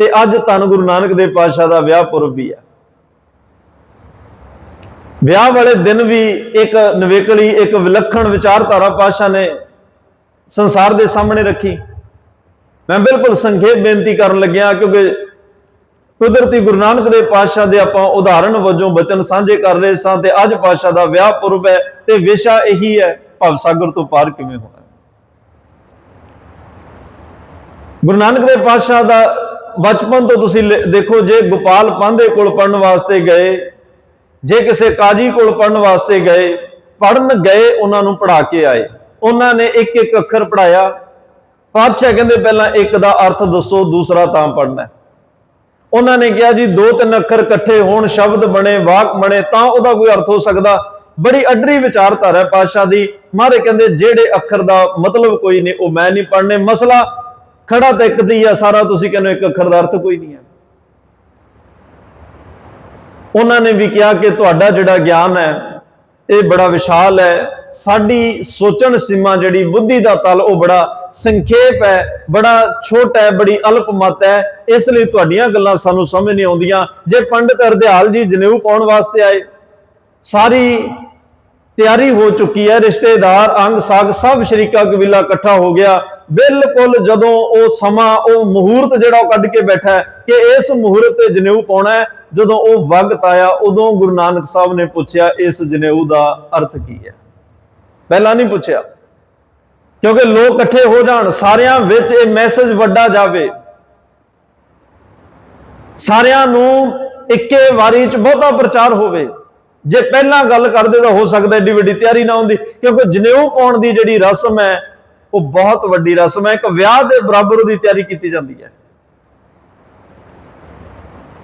ਤੇ ਅੱਜ ਧੰਨ ਗੁਰੂ ਨਾਨਕ ਦੇਵ ਪਾਤਸ਼ਾਹ ਦਾ ਵਿਆਹ ਪੁਰਬ ਵੀ ਹੈ ਵਿਆਹ ਵਾਲੇ ਦਿਨ ਵੀ ਇੱਕ ਨਵੇਕਲੀ, ਇੱਕ ਵਿਲੱਖਣ ਵਿਚਾਰਧਾਰਾ ਪਾਤਸ਼ਾਹ ਨੇ ਸੰਸਾਰ ਦੇ ਸਾਹਮਣੇ ਰੱਖੀ। ਮੈਂ ਬਿਲਕੁਲ ਸੰਖੇਪ ਬੇਨਤੀ ਕਰਨ ਲੱਗਿਆ ਕਿਉਂਕਿ ਕੁਦਰਤੀ ਗੁਰੂ ਨਾਨਕ ਦੇਵ ਪਾਤਸ਼ਾਹ ਦੇ ਆਪਾਂ ਉਦਾਹਰਣ ਵਜੋਂ ਬਚਨ ਸਾਂਝੇ ਕਰ ਰਹੇ ਸਾਂ ਤੇ ਅੱਜ ਪਾਤਸ਼ਾਹ ਦਾ ਵਿਆਹ ਪੁਰਬ ਹੈ ਤੇ ਵਿਸ਼ਾ ਇਹੀ ਹੈ, ਭਵ ਸਾਗਰ ਤੋਂ ਪਾਰ ਕਿਵੇਂ ਹੋਣਾ ਗੁਰੂ ਨਾਨਕ ਦੇਵ ਪਾਤਸ਼ਾਹ ਦਾ ਬਚਪਨ ਤੋਂ ਤੁਸੀਂ ਦੇਖੋ, ਜੇ ਗੋਪਾਲ ਪਾਂਧੇ ਕੋਲ ਪੜਨ ਵਾਸਤੇ ਗਏ, ਜੇ ਕਿਸੇ ਕਾਜੀ ਕੋਲ ਪੜਨ ਵਾਸਤੇ ਗਏ ਪੜਨ ਗਏ, ਉਹਨਾਂ ਨੂੰ ਪੜਾ ਕੇ ਆਏ। ਉਹਨਾਂ ਨੇ ਇੱਕ ਇੱਕ ਅੱਖਰ ਪੜਾਇਆ ਪਾਤਸ਼ਾਹ ਕਹਿੰਦੇ ਪਹਿਲਾਂ ਇੱਕ ਦਾ ਅਰਥ ਦੱਸੋ, ਦੂਸਰਾ ਤਾਂ ਪੜਨਾ ਉਹਨਾਂ ਨੇ ਕਿਹਾ ਜੀ ਦੋ ਤਿੰਨ ਅੱਖਰ ਇਕੱਠੇ ਹੋਣ, ਸ਼ਬਦ ਬਣੇ, ਵਾਕ ਬਣੇ, ਤਾਂ ਉਹਦਾ ਕੋਈ ਅਰਥ ਹੋ ਸਕਦਾ। ਬੜੀ ਅਡਰੀ ਵਿਚਾਰਧਾਰਾ ਹੈ ਪਾਤਸ਼ਾਹ ਦੀ। ਮਾਰੇ ਕਹਿੰਦੇ, ਜਿਹੜੇ ਅੱਖਰ ਦਾ ਮਤਲਬ ਕੋਈ ਨਹੀਂ, ਉਹ ਮੈਂ ਨਹੀਂ ਪੜਨੇ ਮਸਲਾ ਖੜਾ ਤਾਂ ਇੱਕ ਦੀ ਆ, ਸਾਰਾ ਤੁਸੀਂ ਕਹਿੰਦੇ ਇੱਕ ਅੱਖਰ ਦਾ ਅਰਥ ਕੋਈ ਨਹੀਂ ਹੈ। ਉਹਨਾਂ ਨੇ ਵੀ ਕਿਹਾ ਕਿ ਤੁਹਾਡਾ ਜਿਹੜਾ ਗਿਆਨ ਹੈ, ਇਹ ਬੜਾ ਵਿਸ਼ਾਲ ਹੈ। ਸਾਡੀ ਸੋਚਣ ਸੀਮਾ ਜਿਹੜੀ ਬੁੱਧੀ ਦਾ ਤਲ, ਉਹ ਬੜਾ ਸੰਖੇਪ ਹੈ, ਬੜਾ ਛੋਟਾ ਹੈ, ਬੜੀ ਅਲਪ ਮਤ ਹੈ। ਇਸ ਲਈ ਤੁਹਾਡੀਆਂ ਗੱਲਾਂ ਸਾਨੂੰ ਸਮਝ ਨਹੀਂ ਆਉਂਦੀਆਂ। ਜੇ ਪੰਡਿਤ ਅਰਧਿਆਲ ਜੀ ਜਨੇਊ ਪਾਉਣ ਵਾਸਤੇ ਆਏ, ਸਾਰੀ ਤਿਆਰੀ ਹੋ ਚੁੱਕੀ ਹੈ, ਰਿਸ਼ਤੇਦਾਰ, ਅੰਗ ਸਾਗ, ਸਭ ਸ਼ਰੀਕਾ ਕਬੀਲਾ ਇਕੱਠਾ ਹੋ ਗਿਆ। ਬਿਲਕੁਲ ਜਦੋਂ ਉਹ ਸਮਾਂ, ਉਹ ਮਹੂਰਤ ਜਿਹੜਾ ਉਹ ਕੱਢ ਕੇ ਬੈਠਾ ਕਿ ਇਸ ਮਹੂਰਤ ਤੇ ਜਨੇਊ ਪਾਉਣਾ ਜਦੋਂ ਉਹ ਵਕਤ ਆਇਆ, ਉਦੋਂ ਗੁਰੂ ਨਾਨਕ ਸਾਹਿਬ ਨੇ ਪੁੱਛਿਆ, ਇਸ ਜਨੇਊ ਦਾ ਅਰਥ ਕੀ ਹੈ? ਪਹਿਲਾਂ ਨਹੀਂ ਪੁੱਛਿਆ। ਕਿਉਂਕਿ ਲੋਕ ਇਕੱਠੇ ਹੋ ਜਾਣ, ਸਾਰਿਆਂ ਵਿੱਚ ਇਹ ਮੈਸੇਜ ਵੱਡਾ ਜਾਵੇ। ਸਾਰਿਆਂ ਨੂੰ ਇੱਕੇ ਵਾਰੀ ਚ ਬਹੁਤਾ ਪ੍ਰਚਾਰ ਹੋਵੇ। ਜੇ ਪਹਿਲਾਂ ਗੱਲ ਕਰਦੇ ਤਾਂ ਹੋ ਸਕਦਾ ਏਡੀ ਵੱਡੀ ਤਿਆਰੀ ਨਾ ਹੁੰਦੀ, ਕਿਉਂਕਿ ਜਨੇਊ ਪਾਉਣ ਦੀ ਜਿਹੜੀ ਰਸਮ ਹੈ ਉਹ ਬਹੁਤ ਵੱਡੀ ਰਸਮ ਹੈ, ਇੱਕ ਵਿਆਹ ਦੇ ਬਰਾਬਰ ਉਹਦੀ ਤਿਆਰੀ ਕੀਤੀ ਜਾਂਦੀ ਹੈ।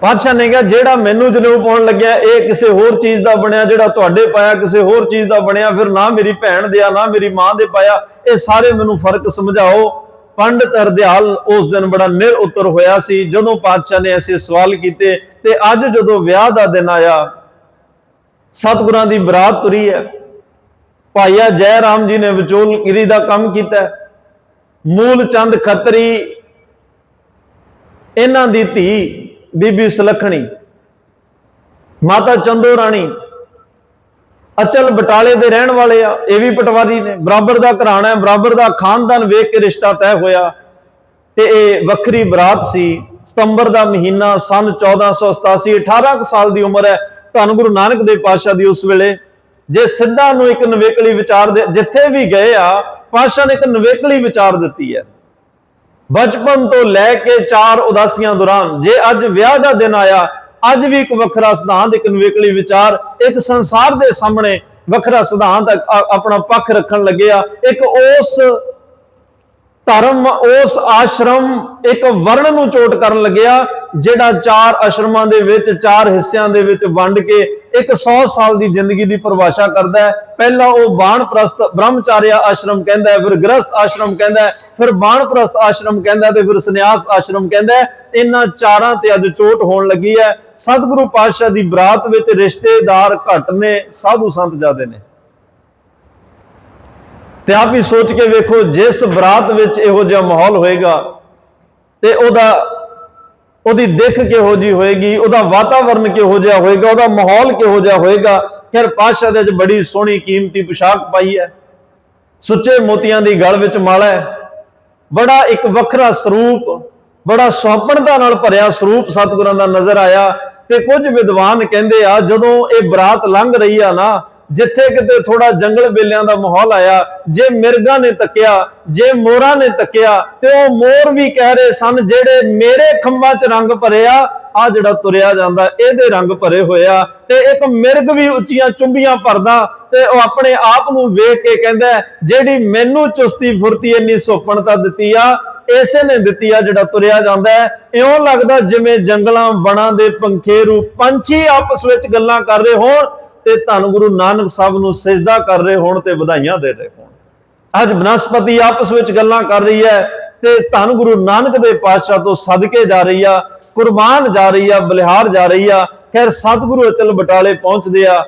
ਪਾਤਸ਼ਾਹ ਨੇ ਕਿਹਾ, ਜਿਹੜਾ ਮੈਨੂੰ ਜਨੇਊ ਪਾਉਣ ਲੱਗਿਆ, ਇਹ ਕਿਸੇ ਹੋਰ ਚੀਜ਼ ਦਾ ਬਣਿਆ, ਜਿਹੜਾ ਤੁਹਾਡੇ ਪਾਇਆ, ਕਿਸੇ ਹੋਰ ਚੀਜ਼ ਦਾ ਬਣਿਆ, ਫਿਰ ਨਾ ਮੇਰੀ ਭੈਣ ਦੇ ਆ ਨਾ ਮੇਰੀ ਮਾਂ ਦੇ ਪਾਇਆ, ਇਹ ਸਾਰੇ ਮੈਨੂੰ ਫ਼ਰਕ ਸਮਝਾਓ। ਪੰਡਤ ਅਰਧਿਆਲ ਉਸ ਦਿਨ ਬੜਾ ਨਿਰ ਉੱਤਰ ਹੋਇਆ ਸੀ, ਜਦੋਂ ਪਾਤਸ਼ਾਹ ਨੇ ਐਸੇ ਸਵਾਲ ਕੀਤੇ, ਤੇ ਅੱਜ ਜਦੋਂ ਵਿਆਹ ਦਾ ਦਿਨ ਆਇਆ, ਸਤਿਗੁਰਾਂ ਦੀ ਬਰਾਤ ਤੁਰੀ ਹੈ। ਭਾਈਆ ਜੈ ਰਾਮ ਜੀ ਨੇ ਵਿਚੋਲਗਿਰੀ ਦਾ ਕੰਮ ਕੀਤਾ। ਮੂਲ ਚੰਦ ਖੱਤਰੀ, ਇਹਨਾਂ ਦੀ ਧੀ ਬੀਬੀ ਸੁਲੱਖਣੀ, ਮਾਤਾ ਚੰਦੋ ਰਾਣੀ, ਅਚਲ ਬਟਾਲੇ ਦੇ ਰਹਿਣ ਵਾਲੇ ਆ, ਇਹ ਵੀ ਪਟਵਾਰੀ ਨੇ। ਬਰਾਬਰ ਦਾ ਘਰਾਣਾ ਹੈ, ਬਰਾਬਰ ਦਾ ਖਾਨਦਾਨ ਵੇਖ ਕੇ ਰਿਸ਼ਤਾ ਤੈਅ ਹੋਇਆ। ਤੇ ਇਹ ਵੱਖਰੀ ਬਰਾਤ ਸੀ। ਸਤੰਬਰ ਦਾ ਮਹੀਨਾ, ਸਨ 1487 18 ਕੁ ਸਾਲ ਦੀ ਉਮਰ ਹੈ। ਧੰਨ ਗੁਰੂ ਨਾਨਕ ਦੇਵ ਪਾਤਸ਼ਾਹ ਦੀ ਉਸ ਵੇਲੇ। ਜੇ ਸਿੱਧਾ ਨੂੰ ਇੱਕ ਨਵੇਕਲੀ ਵਿਚਾਰ ਦੇ ਜਿੱਥੇ ਵੀ ਗਏ ਆ, ਪਾਤਸ਼ਾਹ ਨੇ ਇੱਕ ਨਵੇਕਲੀ ਵਿਚਾਰ ਦਿੱਤੀ ਹੈ। ਬਚਪਨ ਤੋਂ ਲੈ ਕੇ ਚਾਰ ਉਦਾਸੀਆਂ ਦੌਰਾਨ, ਜੇ ਅੱਜ ਵਿਆਹ ਦਾ ਦਿਨ ਆਇਆ, ਅੱਜ ਵੀ ਇੱਕ ਵੱਖਰਾ ਸਿਧਾਂਤ, ਇੱਕ ਨਵੇਕਲੀ ਵਿਚਾਰ, ਇੱਕ ਸੰਸਾਰ ਦੇ ਸਾਹਮਣੇ ਵੱਖਰਾ ਸਿਧਾਂਤ ਆਪਣਾ ਪੱਖ ਰੱਖਣ ਲੱਗਿਆ, ਇੱਕ ਉਸ ਧਰਮ ਉਸ ਆਸ਼ਰਮ ਇੱਕ ਵਰਣ ਨੂੰ ਚੋਟ ਕਰਨ ਲੱਗਿਆ, ਜਿਹੜਾ ਚਾਰ ਆਸ਼ਰਮਾਂ ਦੇ ਵਿੱਚ, ਚਾਰ ਹਿੱਸਿਆਂ ਦੇ ਵਿੱਚ ਵੰਡ ਕੇ ਇੱਕ 100 ਸਾਲ ਦੀ ਜ਼ਿੰਦਗੀ ਦੀ ਪਰਿਭਾਸ਼ਾ ਕਰਦਾ ਹੈ। ਪਹਿਲਾਂ ਉਹ ਬਾਣਪ੍ਰਸਤ ਬ੍ਰਹਮਚਾਰਿਆ ਆਸ਼ਰਮ ਕਹਿੰਦਾ ਹੈ, ਫਿਰ ਗ੍ਰਸਥ ਆਸ਼ਰਮ ਕਹਿੰਦਾ ਹੈ, ਫਿਰ ਬਾਣਪ੍ਰਸਤ ਆਸ਼ਰਮ ਕਹਿੰਦਾ ਤੇ ਫਿਰ ਸੰਨਿਆਸ ਆਸ਼ਰਮ ਕਹਿੰਦਾ ਹੈ। ਇਹਨਾਂ ਚਾਰਾਂ ਤੇ ਅੱਜ ਚੋਟ ਹੋਣ ਲੱਗੀ ਹੈ। ਸਤਿਗੁਰੂ ਪਾਤਸ਼ਾਹ ਦੀ ਬਰਾਤ ਵਿੱਚ ਰਿਸ਼ਤੇਦਾਰ ਘੱਟ ਨੇ, ਸਾਧੂ ਸੰਤ ਜ਼ਿਆਦੇ ਨੇ। ਤੇ ਆਪ ਹੀ ਸੋਚ ਕੇ ਵੇਖੋ, ਜਿਸ ਬਰਾਤ ਵਿੱਚ ਇਹੋ ਜਿਹਾ ਮਾਹੌਲ ਹੋਏਗਾ, ਤੇ ਉਹਦਾ, ਉਹਦੀ ਦਿੱਖ ਕਿਹੋ ਜੀ ਹੋਏਗੀ, ਉਹਦਾ ਵਾਤਾਵਰਨ ਕਿਹੋ ਜਿਹਾ ਹੋਏਗਾ, ਉਹਦਾ ਮਾਹੌਲ ਕਿਹੋ ਜਿਹਾ ਹੋਏਗਾ ਫਿਰ ਪਾਸ਼ਾ ਦੇ ਵਿੱਚ ਬੜੀ ਸੋਹਣੀ ਕੀਮਤੀ ਪੁਸ਼ਾਕ ਪਾਈ ਹੈ। ਸੁੱਚੇ ਮੋਤੀਆਂ ਦੀ ਗਲ ਵਿੱਚ ਮਾਲਾ ਹੈ। ਬੜਾ ਇੱਕ ਵੱਖਰਾ ਸਰੂਪ, ਬੜਾ ਸੁਹੱਪਣਤਾ ਨਾਲ ਭਰਿਆ ਸਰੂਪ ਸਤਿਗੁਰਾਂ ਦਾ ਨਜ਼ਰ ਆਇਆ, ਤੇ ਕੁਝ ਵਿਦਵਾਨ ਕਹਿੰਦੇ ਆ, ਜਦੋਂ ਇਹ ਬਰਾਤ ਲੰਘ ਰਹੀ ਆ ਨਾ ਜਿੱਥੇ ਕਿਤੇ ਥੋੜਾ ਜੰਗਲ ਬੇਲਿਆਂ ਦਾ ਮਾਹੌਲ ਆਇਆ, ਜੇ ਮਿਰਗਾ ਨੇ ਤੱਕਿਆ, ਜੇ ਮੋਰਾਂ ਨੇ ਤੱਕਿਆ, ਤੇ ਉਹ ਮੋਰ ਵੀ ਕਹਿ ਰਹੇ ਸਨ, ਜਿਹੜੇ ਮੇਰੇ ਖੰਭਾਂ 'ਚ ਰੰਗ ਭਰਿਆ ਆ ਜਿਹੜਾ ਤੁਰਿਆ ਜਾਂਦਾ, ਇਹਦੇ ਰੰਗ ਭਰੇ ਹੋਇਆ ਤੇ ਇੱਕ ਮਿਰਗ ਵੀ ਉੱਚੀਆਂ ਚੁੰਬੀਆਂ ਭਰਦਾ ਤੇ ਉਹ ਆਪਣੇ ਆਪ ਨੂੰ ਵੇਖ ਕੇ ਕਹਿੰਦਾ, ਜਿਹੜੀ ਮੈਨੂੰ ਚੁਸਤੀ ਫੁਰਤੀ ਇੰਨੀ ਸੁਪਣਤਾ ਦਿੱਤੀ ਆ, ਇਸੇ ਨੇ ਦਿੱਤੀ ਆ ਜਿਹੜਾ ਤੁਰਿਆ ਜਾਂਦਾ ਹੈ। ਇਉਂ ਲੱਗਦਾ ਜਿਵੇਂ ਜੰਗਲਾਂ ਬਣਾ ਦੇ ਪੰਖੇਰੂ ਪੰਛੀ ਆਪਸ ਵਿੱਚ ਗੱਲਾਂ ਕਰ ਰਹੇ ਹੋਣ ਤੇ ਧੰਨ ਗੁਰੂ ਨਾਨਕ ਸਾਹਿਬ ਨੂੰ ਸਜਦਾ ਕਰ ਰਹੇ ਹੋਣ ਤੇ ਵਧਾਈਆਂ ਦੇ ਰਹੇ ਹੋਣ। ਅੱਜ ਬਨਸਪਤੀ ਆਪਸ ਵਿੱਚ ਗੱਲਾਂ ਕਰ ਰਹੀ ਹੈ ਤੇ ਧੰਨ ਗੁਰੂ ਨਾਨਕ ਦੇ ਪਾਤਸ਼ਾਹ ਤੋਂ ਸਦਕੇ ਜਾ ਰਹੀ ਆ, ਕੁਰਬਾਨ ਜਾ ਰਹੀ ਆ, ਬਲਿਹਾਰ ਜਾ ਰਹੀ ਆ। ਖੈਰ, ਸਤਿਗੁਰੂ ਅਚਲ ਬਟਾਲੇ ਪਹੁੰਚਦੇ ਆ।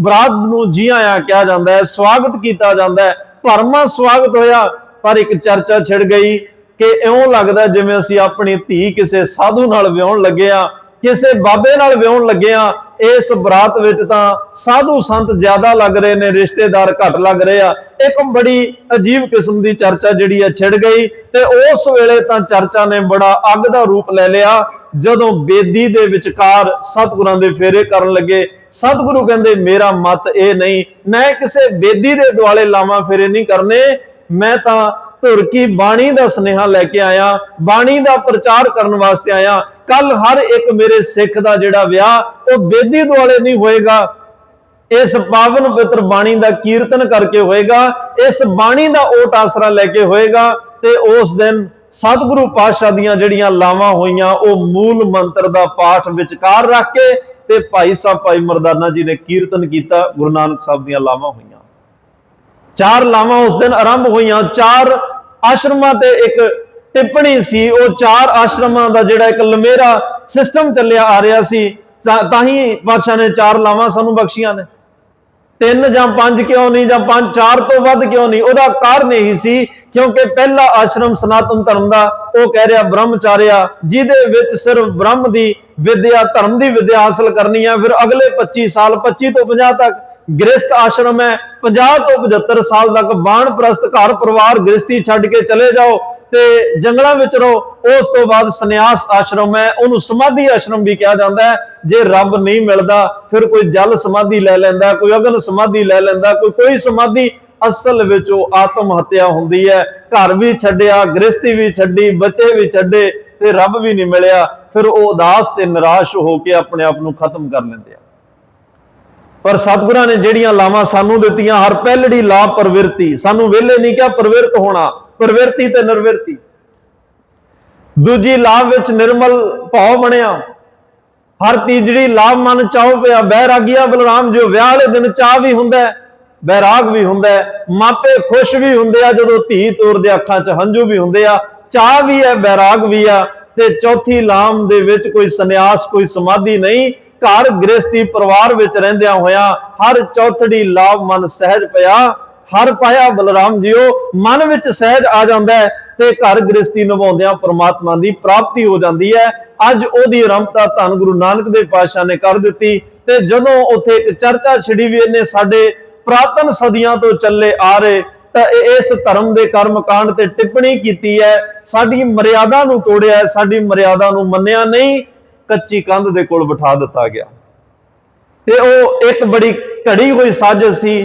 ਬਰਾਤ ਨੂੰ ਜੀ ਆਇਆ ਕਿਹਾ ਜਾਂਦਾ ਹੈ, ਸਵਾਗਤ ਕੀਤਾ ਜਾਂਦਾ ਹੈ। ਭਰਮਾ ਸਵਾਗਤ ਹੋਇਆ, ਪਰ ਇੱਕ ਚਰਚਾ ਛਿੜ ਗਈ ਕਿ ਇਉਂ ਲੱਗਦਾ ਜਿਵੇਂ ਅਸੀਂ ਆਪਣੀ ਧੀ ਕਿਸੇ ਸਾਧੂ ਨਾਲ ਵਿਆਹਣ ਲੱਗੇ ਆ, ਕਿਸੇ ਬਾਬੇ ਨਾਲ ਵਿਆਹਣ ਲੱਗੇ ਆ ਇਸ ਬਰਾਤ ਵਿੱਚ ਤਾਂ ਸਾਧੂ ਸੰਤ ਜ਼ਿਆਦਾ ਲੱਗ ਰਹੇ ਨੇ, ਰਿਸ਼ਤੇਦਾਰ ਘੱਟ ਲੱਗ ਰਹੇ ਆ। ਇੱਕ ਬੜੀ ਅਜੀਬ ਕਿਸਮ ਦੀ ਚਰਚਾ ਜਿਹੜੀ ਆ ਛਿੜ ਗਈ ਤੇ ਉਸ ਵੇਲੇ ਤਾਂ ਚਰਚਾ ਨੇ ਬੜਾ ਅੱਗ ਦਾ ਰੂਪ ਲੈ ਲਿਆ। ਜਦੋਂ ਬੇਦੀ ਦੇ ਵਿਚਕਾਰ ਸਤਿਗੁਰਾਂ ਦੇ ਫੇਰੇ ਕਰਨ ਲੱਗੇ, ਸਤਿਗੁਰੂ ਕਹਿੰਦੇ, ਮੇਰਾ ਮਤ ਇਹ ਨਹੀਂ, ਮੈਂ ਕਿਸੇ ਬੇਦੀ ਦੇ ਦੁਆਲੇ ਲਾਵਾਂ ਫੇਰੇ ਨਹੀਂ ਕਰਨੇ। ਮੈਂ ਤਾਂ ਧੁਰ ਕੀ ਬਾਣੀ ਦਾ ਸੁਨੇਹਾ ਲੈ ਕੇ ਆਇਆ, ਬਾਣੀ ਦਾ ਪ੍ਰਚਾਰ ਕਰਨ ਵਾਸਤੇ ਆਇਆ। ਕੱਲ ਹਰ ਇੱਕ ਮੇਰੇ ਸਿੱਖ ਦਾ ਜਿਹੜਾ ਵਿਆਹ, ਉਹ ਬੇਦੀ ਦੁਆਲੇ ਨਹੀਂ ਹੋਏਗਾ। ਇਸ ਪਾਵਨ ਪਵਿੱਤਰ ਬਾਣੀ ਦਾ ਕੀਰਤਨ ਕਰਕੇ ਹੋਏਗਾ। ਇਸ ਬਾਣੀ ਦਾ ਓਟ ਆਸਰਾ ਲੈ ਕੇ ਹੋਏਗਾ ਤੇ ਉਸ ਦਿਨ ਸਤਿਗੁਰੂ ਪਾਤਸ਼ਾਹ ਦੀਆਂ ਜਿਹੜੀਆਂ ਲਾਵਾਂ ਹੋਈਆਂ, ਉਹ ਮੂਲ ਮੰਤਰ ਦਾ ਪਾਠ ਵਿਚਕਾਰ ਰੱਖ ਕੇ ਤੇ ਭਾਈ ਸਾਹਿਬ, ਭਾਈ ਮਰਦਾਨਾ ਜੀ ਨੇ ਕੀਰਤਨ ਕੀਤਾ, ਗੁਰੂ ਨਾਨਕ ਸਾਹਿਬ ਦੀਆਂ ਲਾਵਾਂ ਹੋਈਆਂ। ਚਾਰ ਲਾਵਾਂ ਉਸ ਦਿਨ ਆਰੰਭ ਹੋਈਆਂ। ਚਾਰ ਆਸ਼ਰਮਾਂ ਤੇ ਇੱਕ ਟਿੱਪਣੀ ਸੀ। ਉਹ ਚਾਰ ਆਸ਼ਰਮਾਂ ਦਾ ਜਿਹੜਾ ਇੱਕ ਲਮੇਰਾ ਸਿਸਟਮ ਚੱਲਿਆ ਆ ਰਿਹਾ ਸੀ। ਤਾਂ ਹੀ ਪਾਤਸ਼ਾਹ ਨੇ ਚਾਰ ਲਾਵਾਂ ਸਾਨੂੰ ਬਖਸ਼ੀਆਂ ਨੇ। ਤਿੰਨ ਜਾਂ ਪੰਜ ਕਿਉਂ ਨਹੀਂ ਜਾਂ ਪੰਜ, ਚਾਰ ਤੋਂ ਵੱਧ ਕਿਉਂ ਨਹੀਂ, ਉਹਦਾ ਕਾਰਨ ਇਹੀ ਸੀ, ਕਿਉਂਕਿ ਪਹਿਲਾ ਆਸ਼ਰਮ ਸਨਾਤਨ ਧਰਮ ਦਾ, ਉਹ ਕਹਿ ਰਿਹਾ ਬ੍ਰਹਮਚਾਰਿਆ, ਜਿਹਦੇ ਵਿੱਚ ਸਿਰਫ ਬ੍ਰਹਮ ਦੀ ਵਿਦਿਆ, ਧਰਮ ਦੀ ਵਿਦਿਆ ਹਾਸਲ ਕਰਨੀ ਹੈ ਫਿਰ ਅਗਲੇ 25 ਸਾਲ 25 ਤੋਂ 50 ਤੱਕ ਗ੍ਰਸਥ ਆਸ਼ਰਮ ਹੈ। 50 ਤੋਂ 75 ਸਾਲ ਤੱਕ ਬਾਣ ਪ੍ਰਸਤ ਘਰ ਪਰਿਵਾਰ ਗ੍ਰਸਥੀ ਛੱਡ ਕੇ ਚਲੇ ਜਾਓ ਤੇ ਜੰਗਲਾਂ ਵਿੱਚ ਰਹੋ। ਉਸ ਤੋਂ ਬਾਅਦ ਸੰਨਿਆਸ ਆਸ਼ਰਮ ਹੈ। ਉਹਨੂੰ ਸਮਾਧੀ ਆਸ਼ਰਮ ਵੀ ਕਿਹਾ ਜਾਂਦਾ ਹੈ। ਜੇ ਰੱਬ ਨਹੀਂ ਮਿਲਦਾ, ਫਿਰ ਕੋਈ ਜਲ ਸਮਾਧੀ ਲੈ ਲੈਂਦਾ, ਕੋਈ ਅਗਨ ਸਮਾਧੀ ਲੈ ਲੈਂਦਾ, ਕੋਈ ਕੋਈ ਸਮਾਧੀ ਅਸਲ ਵਿੱਚ ਉਹ ਆਤਮ ਹੱਤਿਆ ਹੁੰਦੀ ਹੈ। ਘਰ ਵੀ ਛੱਡਿਆ, ਗ੍ਰਸਥੀ ਵੀ ਛੱਡੀ, ਬੱਚੇ ਵੀ ਛੱਡੇ ਤੇ ਰੱਬ ਵੀ ਨਹੀਂ ਮਿਲਿਆ। ਫਿਰ ਉਹ ਉਦਾਸ ਤੇ ਨਿਰਾਸ਼ ਹੋ ਕੇ ਆਪਣੇ ਆਪ ਨੂੰ ਖਤਮ ਕਰ ਲੈਂਦੇ ਆ। ਪਰ ਸਤਿਗੁਰਾਂ ਨੇ ਜਿਹੜੀਆਂ ਲਾਵਾਂ ਸਾਨੂੰ ਦਿੱਤੀਆਂ, ਹਰ ਪਹਿਲੜੀ ਲਾ ਪ੍ਰਵਿਰਤੀ। ਸਾਨੂੰ ਵਿਹਲੇ ਨਹੀਂ ਕਿਹਾ ਪ੍ਰਵਿਰਤ ਹੋਣਾ, ਪ੍ਰਵਿਰਤੀ ਤੇ ਨਿਰਵਿਰਤੀ। ਦੂਜੀ ਲਾਭ ਵਿੱਚ ਨਿਰਮਲ ਭਾਉ ਬਣਿਆ। ਹਰ ਤੀਜੜੀ ਲਾਭ ਮਨ ਚਾਹੋ ਪਿਆ, ਬੈਰਾਗੀਆ ਬਲਰਾਮ, ਜੋ ਵਿਆਹ ਵਾਲੇ ਦਿਨ ਚਾਹ ਵੀ ਹੁੰਦਾ ਹੈ, ਬੈਰਾਗ ਵੀ ਹੁੰਦਾ ਹੈ। ਮਾਪੇ ਖੁਸ਼ ਵੀ ਹੁੰਦੇ ਆ ਜਦੋਂ ਧੀ ਤੋਰਦੇ ਅੱਖਾਂ 'ਚ ਹੰਝੂ ਵੀ ਹੁੰਦੇ ਆ। ਚਾਹ ਵੀ ਹੈ, ਬੈਰਾਗ ਵੀ ਆ। ਤੇ ਚੌਥੀ ਲਾਮ ਦੇ ਵਿੱਚ ਕੋਈ ਸੰਨਿਆਸ, ਕੋਈ ਸਮਾਧੀ ਨਹੀਂ। ਘਰ ਗ੍ਰਸਤੀ ਪਰਿਵਾਰ ਵਿੱਚ ਰਹਿੰਦਿਆਂ ਹੋਇਆਂ ਹਰ ਚੌਥੜੀ ਲਾਭ ਮਨ ਸਹਿਜ ਪਿਆ। ਹਰ ਪਾਇਆ ਬਲਰਾਮ ਜੀਓ ਮਨ ਵਿੱਚ ਸਹਿਜ ਆ ਜਾਂਦਾ ਹੈ ਤੇ ਘਰ ਗ੍ਰਸਤੀ ਨਿਭਾਉਂਦਿਆਂ ਪ੍ਰਮਾਤਮਾ ਦੀ ਪ੍ਰਾਪਤੀ ਹੋ ਜਾਂਦੀ ਹੈ। ਅੱਜ ਉਹਦੀ ਰਮਤਾ ਧੰਨ ਗੁਰੂ ਨਾਨਕ ਦੇਵ ਪਾਤਸ਼ਾਹ ਨੇ ਕਰ ਦਿੱਤੀ ਤੇ ਜਦੋਂ ਉੱਥੇ ਇੱਕ ਚਰਚਾ ਛਿੜੀ ਵੀ ਇਹਨੇ ਸਾਡੇ ਪ੍ਰਾਤਨ ਸਦੀਆਂ ਤੋਂ ਚੱਲੇ ਆ ਰਹੇ ਤਾਂ ਇਹ ਇਸ ਧਰਮ ਦੇ ਕਰਮ ਕਾਂਡ ਤੇ ਟਿੱਪਣੀ ਕੀਤੀ ਹੈ। ਸਾਡੀ ਮਰਿਆਦਾ ਨੂੰ ਤੋੜਿਆ ਹੈ, ਸਾਡੀ ਮਰਿਆਦਾ ਨੂੰ ਮੰਨਿਆ ਨਹੀਂ। ਕੱਚੀ ਕੰਧ ਦੇ ਕੋਲ ਬਿਠਾ ਦਿੱਤਾ ਗਿਆ। ਤੇ ਉਹ ਇੱਕ ਬੜੀ ਘੜੀ ਹੋਈ ਸਾਜ਼ਿਸ਼ ਸੀ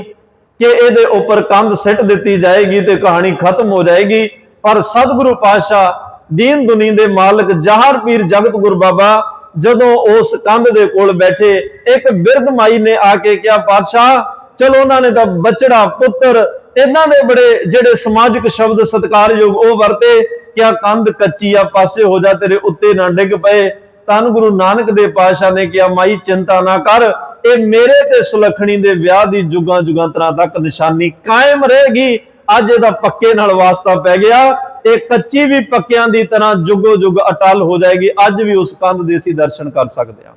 ਕਿ ਇਹਦੇ ਉੱਪਰ ਕੰਧ ਸਿੱਟ ਦਿੱਤੀ ਜਾਏਗੀ ਤੇ ਕਹਾਣੀ ਖਤਮ ਹੋ ਜਾਏਗੀ। ਪਰ ਸਤਿਗੁਰੂ ਪਾਤਸ਼ਾਹ ਦੀਨ ਦੁਨੀ ਦੇ ਮਾਲਕ ਜਹਾਰ ਪੀਰ ਜਗਤ ਗੁਰ ਬਾਬਾ ਜਦੋਂ ਉਸ ਕੰਧ ਦੇ ਕੋਲ ਬੈਠੇ, ਇੱਕ ਬਿਰਧ ਮਾਈ ਨੇ ਆ ਕੇ ਕਿਹਾ, ਪਾਤਸ਼ਾਹ, ਚਲੋ ਉਹਨਾਂ ਨੇ ਤਾਂ ਬਚੜਾ, ਪੁੱਤਰ, ਇਹਨਾਂ ਦੇ ਬੜੇ ਜਿਹੜੇ ਸਮਾਜਿਕ ਸ਼ਬਦ ਸਤਿਕਾਰਯੋਗ ਉਹ ਵਰਤੇ ਕਿ ਕਿਆ ਕੰਧ ਕੱਚੀ ਆ, ਪਾਸੇ ਹੋ ਜਾ, ਤੇਰੇ ਉੱਤੇ ਨਾ ਡਿੱਗ ਪਏ। ਤਨ ਗੁਰੂ ਨਾਨਕ ਦੇ ਪਾਤਸ਼ਾਹ ਨੇ ਕਿਹਾ, ਮਾਈ ਚਿੰਤਾ ਨਾ ਕਰ, ਇਹ ਮੇਰੇ ਤੇ ਸੁਲਖਣੀ ਦੇ ਵਿਆਹ ਦੀ ਜੁਗਾਂ ਜੁਗਾਂਤਰਾਂ ਤੱਕ ਨਿਸ਼ਾਨੀ ਕਾਇਮ ਰਹੇਗੀ। ਅੱਜ ਇਹਦਾ ਪੱਕੇ ਨਾਲ ਵਾਸਤਾ ਪੈ ਗਿਆ। ਇਹ ਕੱਚੀ ਵੀ ਪੱਕਿਆਂ ਦੀ ਤਰ੍ਹਾਂ ਜੁਗੋ ਜੁਗ ਅਟਲ ਹੋ ਜਾਏਗੀ। ਅੱਜ ਵੀ ਉਸ ਕੰਧ ਦੇ ਅਸੀਂ ਦਰਸ਼ਨ ਕਰ ਸਕਦੇ ਹਾਂ।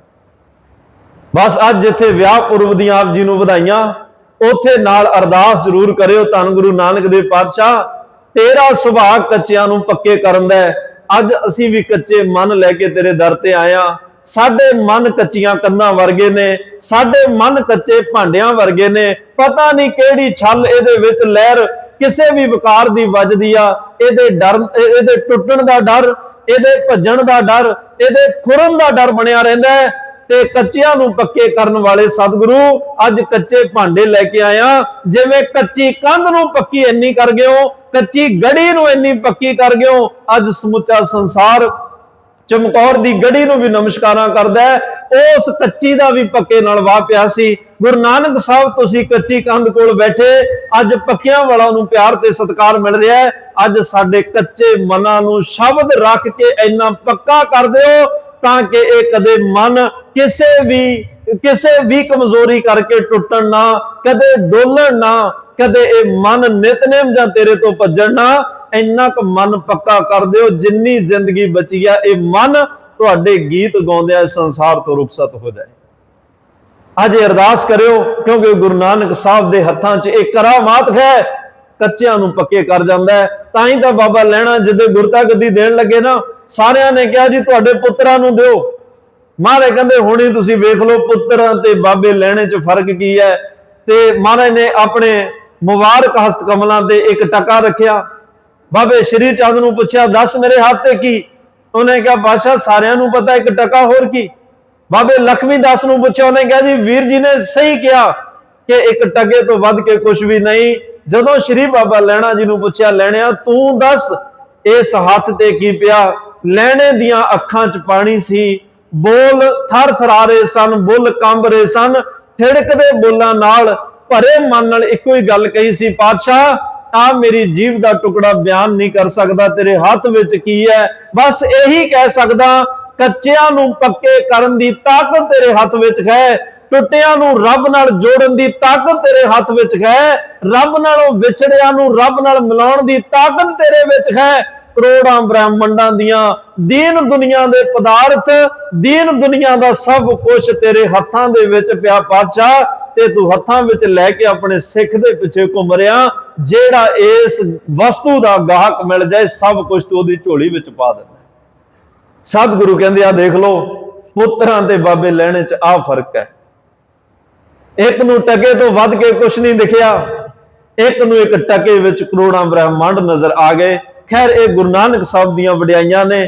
ਬਸ ਅੱਜ ਜਿੱਥੇ ਵਿਆਹ ਪੁਰਬ ਦੀਆਂ ਆਪ ਜੀ ਨੂੰ ਵਧਾਈਆਂ, ਉੱਥੇ ਨਾਲ ਅਰਦਾਸ ਜ਼ਰੂਰ ਕਰਿਓ ਧੰਨ ਗੁਰੂ ਨਾਨਕ ਦੇਵ ਪਾਤਸ਼ਾਹ। ਤੇਰਾ ਸੁਭਾਅ ਕੱਚਿਆਂ ਨੂੰ ਪੱਕੇ ਕਰਨ ਦਾ ਹੈ। ਅੱਜ ਅਸੀਂ ਵੀ ਕੱਚੇ ਮਨ ਲੈ ਕੇ ਤੇਰੇ ਦਰ ਤੇ ਆਇਆ। ਸਾਡੇ ਮਨ ਕੱਚੀਆਂ ਕੰਧਾਂ ਵਰਗੇ ਨੇ, ਸਾਡੇ ਮਨ ਕੱਚੇ ਭਾਂਡਿਆਂ ਵਰਗੇ ਨੇ। ਪਤਾ ਨਹੀਂ ਕਿਹੜੀ ਛਲ ਇਹਦੇ ਵਿੱਚ ਲਹਿਰ ਕਿਸੇ ਵੀ ਵਿਕਾਰ ਦੀ ਵੱਜਦੀ ਆ। ਇਹਦੇ ਡਰ ਇਹਦੇ ਟੁੱਟਣ ਦਾ ਡਰ, ਇਹਦੇ ਭੱਜਣ ਦਾ ਡਰ, ਇਹਦੇ ਖੁਰਨ ਦਾ ਡਰ ਬਣਿਆ ਰਹਿੰਦਾ ਹੈ। ਤੇ ਕੱਚਿਆਂ ਨੂੰ ਪੱਕੇ ਕਰਨ ਵਾਲੇ ਸਤਿਗੁਰੂ ਅੱਜ ਕੱਚੇ ਭਾਂਡੇ ਲੈ ਕੇ ਆਇਆ ਜਿਵੇਂ ਕੱਚੀ ਕੰਧ ਨੂੰ ਪੱਕੀ ਇੰਨੀ ਕਰ ਗਿਓ ਕੱਚੀ ਗੜੀ ਨੂੰ ਇੰਨੀ ਪੱਕੀ ਕਰ ਗਿਓ ਅੱਜ ਸਮੁੱਚਾ ਸੰਸਾਰ ਚਮਕੌਰ ਦੀ ਗੜੀ ਨੂੰ ਵੀ ਨਮਸਕਾਰਾਂ ਕਰਦਾ ਉਸ ਕੱਚੀ ਦਾ ਵੀ ਪੱਕੇ ਨਾਲ ਵਾਹ ਪਿਆ ਸੀ। ਗੁਰੂ ਨਾਨਕ ਸਾਹਿਬ, ਤੁਸੀਂ ਕੱਚੀ ਕੰਧ ਕੋਲ ਬੈਠੇ, ਅੱਜ ਪੱਕਿਆਂ ਵਾਲਾ ਨੂੰ ਪਿਆਰ ਤੇ ਸਤਿਕਾਰ ਮਿਲ ਰਿਹਾ ਹੈ। ਅੱਜ ਸਾਡੇ ਕੱਚੇ ਮਨਾਂ ਨੂੰ ਸ਼ਬਦ ਰੱਖ ਕੇ ਇੰਨਾ ਪੱਕਾ ਕਰ ਦਿਓ ਤਾਂ ਕਿ ਇਹ ਕਦੇ ਮਨ ਕਿਸੇ ਵੀ ਕਿਸੇ ਵੀ ਕਮਜ਼ੋਰੀ ਕਰਕੇ ਟੁੱਟਣ ਨਾ, ਕਦੇ ਡੋਲਣ ਨਾ, ਕਦੇ ਇਹ ਮਨ ਨਿਤਨੇਮ ਜਾਂ ਤੇਰੇ ਤੋਂ ਭੱਜਣ ਨਾ, ਇੰਨਾ ਕੁ ਮਨ ਪੱਕਾ ਕਰ ਦਿਓ, ਜਿੰਨੀ ਜ਼ਿੰਦਗੀ ਬਚੀ ਆ, ਇਹ ਮਨ ਤੁਹਾਡੇ ਗੀਤ ਗਾਉਂਦਿਆਂ ਸੰਸਾਰ ਤੋਂ ਰੁਖਸਤ ਹੋ ਜਾਏ। ਅੱਜ ਅਰਦਾਸ ਕਰਿਓ, ਕਿਉਂਕਿ ਗੁਰੂ ਨਾਨਕ ਸਾਹਿਬ ਦੇ ਹੱਥਾਂ 'ਚ ਇਹ ਕਰਾਮਾਤ ਹੈ, ਕੱਚਿਆਂ ਨੂੰ ਪੱਕੇ ਕਰ ਜਾਂਦਾ ਹੈ। ਤਾਂ ਹੀ ਤਾਂ ਬਾਬਾ ਲੈਣਾ, ਜਦੋਂ ਗੁਰਤਾ ਗੱਦੀ ਦੇਣ ਲੱਗੇ ਨਾ, ਸਾਰਿਆਂ ਨੇ ਕਿਹਾ ਜੀ, ਤੁਹਾਡੇ ਪੁੱਤਰਾਂ ਨੂੰ ਦਿਓ। ਮਹਾਰਾਜ ਕਹਿੰਦੇ, ਹੁਣੇ ਤੁਸੀਂ ਵੇਖ ਲਓ ਪੁੱਤਰਾਂ ਤੇ ਬਾਬੇ ਲੈਣੇ 'ਚ ਫ਼ਰਕ ਕੀ ਹੈ? ਤੇ ਮਹਾਰਾਜ ਨੇ ਆਪਣੇ ਮੁਬਾਰਕ ਹਸਤ ਕਮਲਾਂ ਤੇ ਇੱਕ ਟਕਾ ਰੱਖਿਆ। ਬਾਬੇ ਸ਼੍ਰੀ ਚੰਦ ਨੂੰ ਪੁੱਛਿਆ, ਦੱਸ ਮੇਰੇ ਹੱਥ ਤੇ ਕੀ? ਉਹਨੇ ਕਿਹਾ, ਬਾਦਸ਼ਾਹ, ਸਾਰਿਆਂ ਨੂੰ ਪਤਾ ਇੱਕ ਟਕਾ ਹੋਰ ਕੀ? ਬਾਬੇ ਲਖਮੀ ਦਾਸ ਨੂੰ ਪੁੱਛਿਆ, ਉਹਨੇ ਕਿਹਾ, ਜੀ, ਵੀਰ ਜੀ ਨੇ ਸਹੀ ਕਿਹਾ ਕਿ ਇੱਕ ਟਕੇ ਤੋਂ ਵੱਧ ਕੇ ਕੁਝ ਵੀ ਨਹੀਂ। ਜਦੋਂ ਸ਼੍ਰੀ ਬਾਬਾ ਲੈਣਾ ਜੀ ਨੂੰ ਪੁੱਛਿਆ, ਲੈਣਿਆ, ਤੂੰ ਦੱਸ, ਇਸ ਹੱਥ ਤੇ ਕੀ ਪਿਆ? ਲੈਣੇ ਦੀਆਂ ਅੱਖਾਂ 'ਚ ਪਾਣੀ ਸੀ। ਬੋਲ ਥਰ ਥਰਾ ਰਹੇ ਸਨ, ਬੁੱਲ ਕੰਬ ਰਹੇ ਸਨ, ਥਿੜਕਦੇ ਬੋਲਾਂ ਨਾਲ ਭਰੇ ਮਨ ਨਾਲ ਇੱਕੋ ਹੀ ਗੱਲ ਕਹੀ ਸੀ, ਪਾਤਸ਼ਾਹ ਆ ਮੇਰੀ ਜੀਵ ਦਾ ਟੁਕੜਾ ਬਿਆਨ ਨਹੀਂ ਕਰ ਸਕਦਾ, ਤੇਰੇ ਹੱਥ ਵਿੱਚ ਕੀ ਹੈ? ਬਸ ਇਹੀ ਕਹਿ ਸਕਦਾ, ਕੱਚਿਆਂ ਨੂੰ ਪੱਕੇ ਕਰਨ ਦੀ ਤਾਕਤ ਤੇਰੇ ਹੱਥ ਵਿੱਚ ਹੈ, ਟੁੱਟਿਆਂ ਨੂੰ ਰੱਬ ਨਾਲ ਜੋੜਨ ਦੀ ਤਾਕਤ ਤੇਰੇ ਹੱਥ ਵਿੱਚ ਹੈ, ਰੱਬ ਨਾਲੋਂ ਵਿਛੜਿਆਂ ਨੂੰ ਰੱਬ ਨਾਲ ਮਿਲਾਉਣ ਦੀ ਤਾਕਤ ਤੇਰੇ ਵਿੱਚ ਹੈ। ਕਰੋੜਾਂ ਬ੍ਰਹਿਮੰਡਾਂ ਦੀਆਂ ਦੀਨ ਦੁਨੀਆ ਦੇ ਪਦਾਰਥ, ਦੀਨ ਦੁਨੀਆ ਦਾ ਸਭ ਕੁਝ ਤੇਰੇ ਹੱਥਾਂ ਦੇ ਵਿੱਚ ਪਿਆ ਪਾਤਸ਼ਾਹ ਤੇ ਤੂੰ ਹੱਥਾਂ ਵਿੱਚ ਲੈ ਕੇ ਆਪਣੇ ਸਿੱਖ ਦੇ ਪਿੱਛੇ ਘੁੰਮ ਰਿਆ ਜਿਹੜਾ ਇਸ ਵਸਤੂ ਦਾ ਗਾਹਕ ਮਿਲ ਜਾਏ, ਸਭ ਕੁਝ ਤੂੰ ਉਹਦੀ ਝੋਲੀ ਵਿੱਚ ਪਾ ਦਿੰਦਾ ਸਤਿਗੁਰੂ ਕਹਿੰਦੇ ਆ ਦੇਖ ਲਓ, ਪੁੱਤਰਾਂ ਤੇ ਬਾਬੇ ਲੈਣੇ ਚ ਆ ਫ਼ਰਕ ਹੈ। ਇੱਕ ਨੂੰ ਟਕੇ ਤੋਂ ਵੱਧ ਕੇ ਕੁਝ ਨਹੀਂ ਦਿਖਿਆ, ਇੱਕ ਨੂੰ ਇੱਕ ਟਕੇ ਵਿੱਚ ਕਰੋੜਾਂ ਬ੍ਰਹਿਮੰਡ ਨਜ਼ਰ ਆ ਗਏ। ਖੈਰ ਇਹ ਗੁਰੂ ਨਾਨਕ ਸਾਹਿਬ ਦੀਆਂ ਵਡਿਆਈਆਂ ਨੇ।